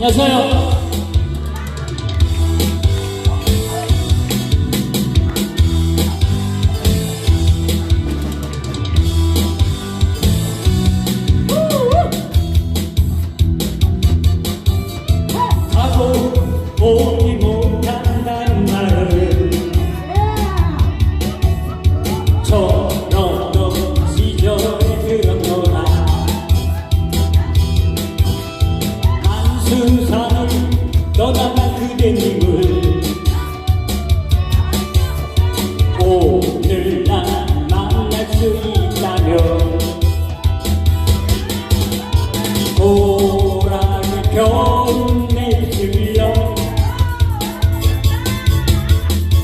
要唱哟。 소란이 병내 들려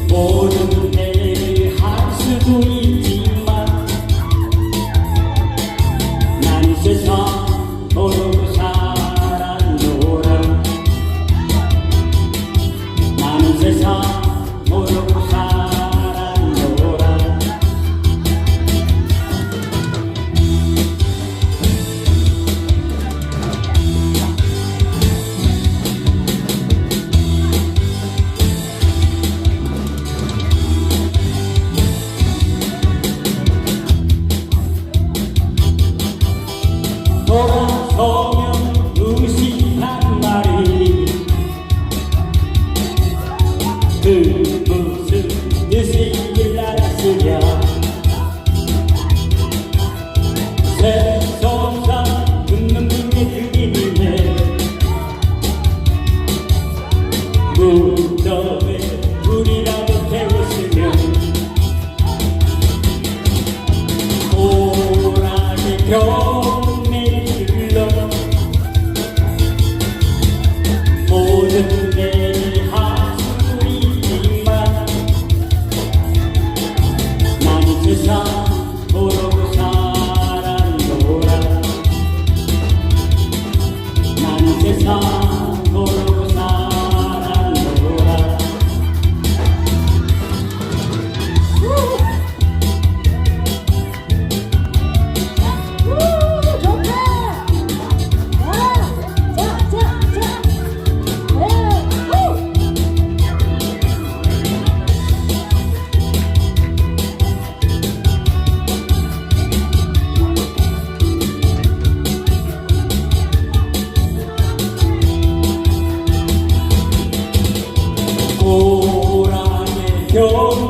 모든 내 한수도 있지만 난 세상 모르고 살았노라. 나는 세상 Thank you. 有